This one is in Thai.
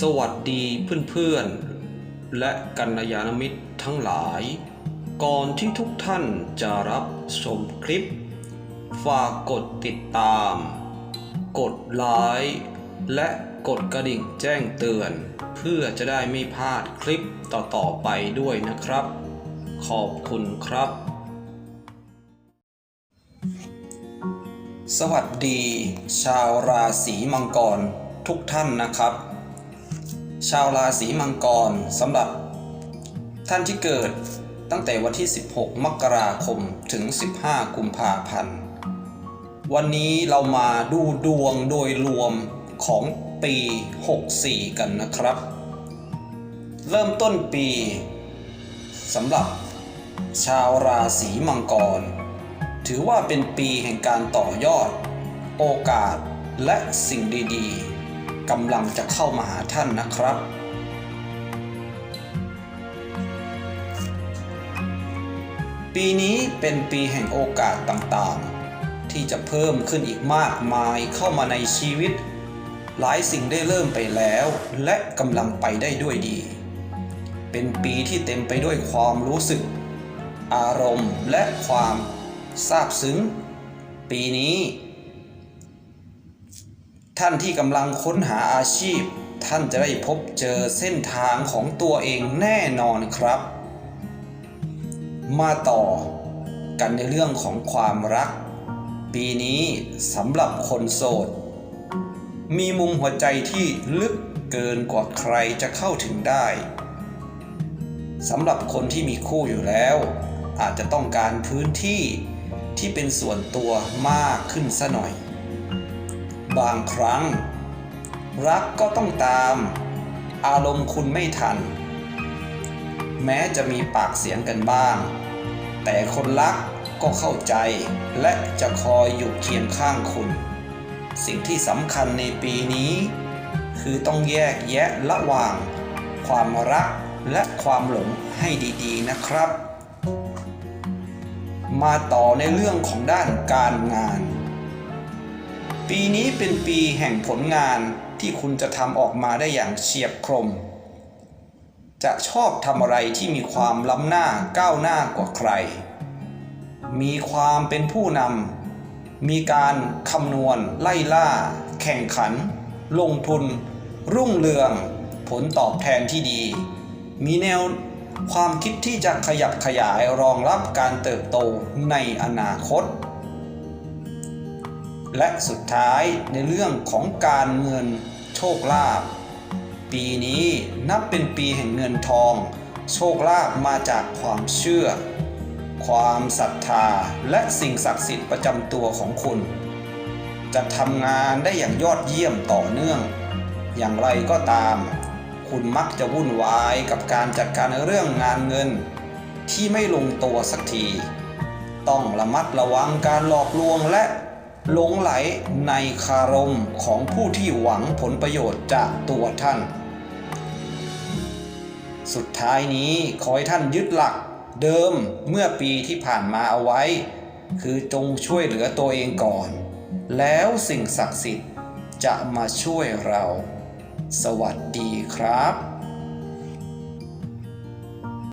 สวัสดีเพื่อนๆ และกัลยาณมิตรทั้งหลาย ก่อนที่ทุกท่านจะรับชมคลิป ฝากกดติดตาม กดไลค์และกดกระดิ่งแจ้งเตือน เพื่อจะได้ไม่พลาดคลิปต่อๆไปด้วยนะครับ ขอบคุณครับ สวัสดี ชาวราศีมังกรทุกท่านนะครับ ชาวราศีมังกรสำหรับท่านที่เกิดตั้งแต่วันที่ 16 มกราคมถึง 15 กุมภาพันธ์ วันนี้เรามาดูดวงโดยรวมของปี 64 กันนะครับ เริ่มต้นปีสำหรับชาวราศีมังกร ถือว่าเป็นปีแห่งการต่อยอด โอกาสและสิ่งดี ๆ กำลังจะเข้ามาหาท่านนะครับ ปีนี้เป็นปีแห่งโอกาสต่างๆ ที่จะเพิ่มขึ้นอีกมากมายเข้ามาในชีวิต หลายสิ่งได้เริ่มไปแล้ว และกำลังไปได้ด้วยดี เป็นปีที่เต็มไปด้วยความรู้สึก อารมณ์และความซาบซึ้ง ปีนี้ ท่านที่กำลังค้นหาอาชีพ ท่านจะได้พบเจอเส้นทางของตัวเองแน่นอนครับ มาต่อกันในเรื่องของความรัก ปีนี้สำหรับคนโสด มีมุมหัวใจที่ลึกเกินกว่าใครจะเข้าถึงได้สำหรับคนที่มีคู่อยู่แล้ว อาจจะต้องการพื้นที่ที่เป็นส่วนตัวมากขึ้นซะหน่อย บางครั้ง รักก็ต้องตาม อารมณ์คุณไม่ทัน แม้จะมีปากเสียงกันบ้าง แต่คนรักก็เข้าใจ และจะคอยอยู่เคียงข้างคุณ สิ่งที่สำคัญในปีนี้ คือต้องแยกแยะระหว่าง ความรักและความหลงให้ดีๆนะครับ มาต่อในเรื่องของด้านการงาน ปีนี้เป็นปีแห่งผลงานที่คุณจะทำออกมาได้อย่างเฉียบคม จะชอบทำอะไรที่มีความล้ำหน้าก้าวหน้ากว่าใคร มีความเป็นผู้นำ มีการคำนวณไล่ล่า แข่งขัน ลงทุน รุ่งเรือง ผลตอบแทนที่ดี มีแนวความคิดที่จะขยับขยายรองรับการเติบโตในอนาคต และสุดท้ายในเรื่องของการเงินโชคลาภปีนี้นับเป็นปีแห่งเงินทอง โชคลาภมาจากความเชื่อ ความศรัทธาและสิ่งศักดิ์สิทธิ์ประจำตัวของคุณ จะทำงานได้อย่างยอดเยี่ยมต่อเนื่อง อย่างไรก็ตาม คุณมักจะวุ่นวายกับการจัดการเรื่องงานเงิน ที่ไม่ลงตัวสักที ต้องระมัดระวังการหลอกลวงและ หลงไหลในคารมของผู้ที่หวังผลประโยชน์จากตัวท่าน สุดท้ายนี้ขอให้ท่านยึดหลักเดิมเมื่อปีที่ผ่านมาเอาไว้ คือจงช่วยเหลือตัวเองก่อน แล้วสิ่งศักดิ์สิทธิ์จะมาช่วยเรา สวัสดีครับ